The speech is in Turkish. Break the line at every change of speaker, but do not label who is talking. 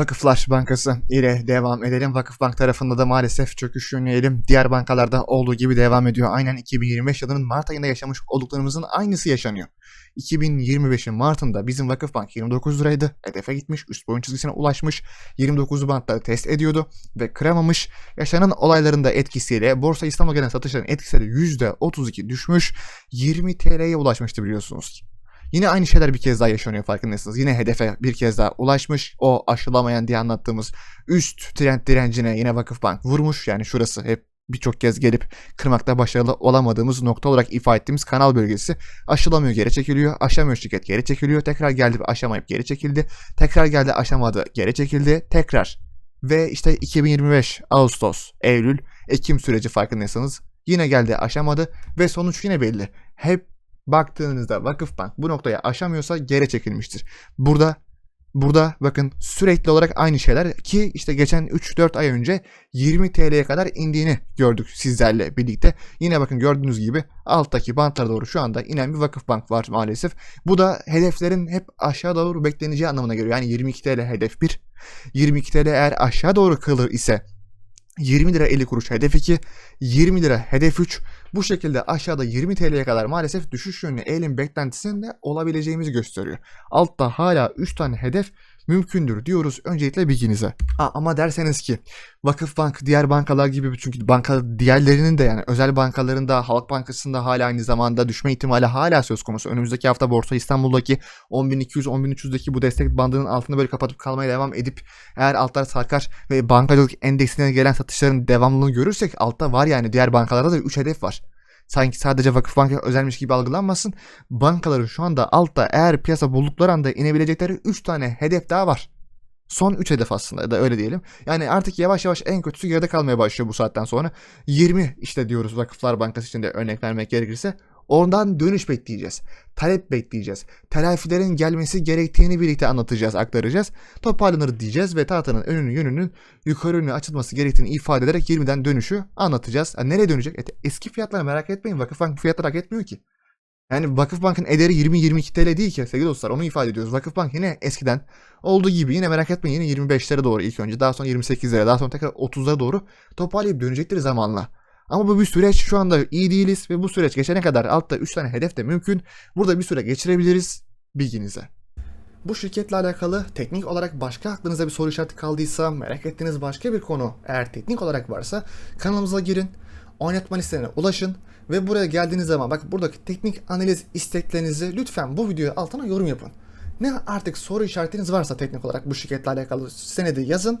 Vakıflar Bankası ile devam edelim. Vakıfbank tarafında da maalesef çöküş yönleyelim. Diğer bankalarda olduğu gibi devam ediyor. Aynen 2025 yılının Mart ayında yaşamış olduklarımızın aynısı yaşanıyor. 2025'in Mart'ında bizim Vakıfbank 29 liraydı. Hedefe gitmiş, üst boyun çizgisine ulaşmış. 29 bantları test ediyordu ve kıramamış. Yaşanan olayların da etkisiyle Borsa İstanbul'a gelen satışların etkisiyle %32 düşmüş. 20 TL'ye ulaşmıştı biliyorsunuz. Yine aynı şeyler bir kez daha yaşanıyor farkındaysanız. Yine hedefe bir kez daha ulaşmış. O aşılamayan diye anlattığımız üst trend direncine yine Vakıfbank vurmuş. Yani şurası hep birçok kez gelip kırmakta başarılı olamadığımız nokta olarak ifade ettiğimiz kanal bölgesi aşılamıyor geri çekiliyor. Aşamıyor şirket geri çekiliyor. Tekrar geldi aşamayıp geri çekildi. Tekrar geldi aşamadı geri çekildi. Tekrar. Ve işte 2025 Ağustos, Eylül, Ekim süreci farkındaysanız yine geldi aşamadı ve sonuç yine belli. Hep baktığınızda Vakıfbank bu noktaya aşamıyorsa geri çekilmiştir. Burada burada bakın sürekli olarak aynı şeyler ki işte geçen 3-4 ay önce 20 TL'ye kadar indiğini gördük sizlerle birlikte. Yine bakın gördüğünüz gibi alttaki bantlara doğru şu anda inen bir Vakıfbank var maalesef. Bu da hedeflerin hep aşağı doğru bekleneceği anlamına geliyor. Yani 22 TL hedef 1. 22 TL eğer aşağı doğru kalır ise 20 lira 50 kuruş hedef 2, 20 lira hedef 3. Bu şekilde aşağıda 20 TL'ye kadar maalesef düşüş yönlü eğilim beklentisinde olabileceğimizi gösteriyor. Altta hala 3 tane hedef mümkündür diyoruz öncelikle bilginize. Ha, ama derseniz ki Vakıfbank diğer bankalar gibi çünkü banka diğerlerinin de yani özel bankaların da Halk Bankası'nda hala aynı zamanda düşme ihtimali hala söz konusu. Önümüzdeki hafta Borsa İstanbul'daki 10.200-10.300'deki bu destek bandının altında böyle kapatıp kalmaya devam edip eğer altlar sarkar ve bankacılık endeksine gelen satışların devamlılığını görürsek altta var yani diğer bankalarda da 3 hedef var sanki sadece Vakıfbank'a özelmiş gibi algılanmasın. Bankaların şu anda altta eğer piyasa buldukları anda inebilecekleri 3 tane hedef daha var. Son 3 hedef aslında da öyle diyelim. Yani artık yavaş yavaş en kötüsü geride kalmaya başlıyor bu saatten sonra. 20 işte diyoruz Vakıflar Bankası için de örnek vermek gerekirse. Oradan dönüş bekleyeceğiz. Talep bekleyeceğiz. Telafilerin gelmesi gerektiğini birlikte anlatacağız, aktaracağız. Toparlanır diyeceğiz ve tahtanın önünün yönünün yukarı yönlü açılması gerektiğini ifade ederek 20'den dönüşü anlatacağız. Yani nereye dönecek? E, eski fiyatları merak etmeyin. Vakıfbank fiyatları hak etmiyor ki. Yani Vakıfbank'ın ederi 20-22 TL değil ki sevgili dostlar onu ifade ediyoruz. Vakıfbank yine eskiden olduğu gibi yine merak etmeyin yine 25'lere doğru ilk önce daha sonra 28'lere daha sonra tekrar 30'lara doğru toparlayıp dönecektir zamanla. Ama bu bir süreç şu anda iyi değiliz ve bu süreç geçene kadar altta 3 tane hedef de mümkün. Burada bir süre geçirebiliriz bilginize. Bu şirketle alakalı teknik olarak başka aklınıza bir soru işareti kaldıysa, merak ettiğiniz başka bir konu eğer teknik olarak varsa kanalımıza girin, oynatma listelerine ulaşın ve buraya geldiğiniz zaman bak buradaki teknik analiz isteklerinizi lütfen bu videoya altına yorum yapın. Ne artık soru işaretiniz varsa teknik olarak bu şirketle alakalı senedi yazın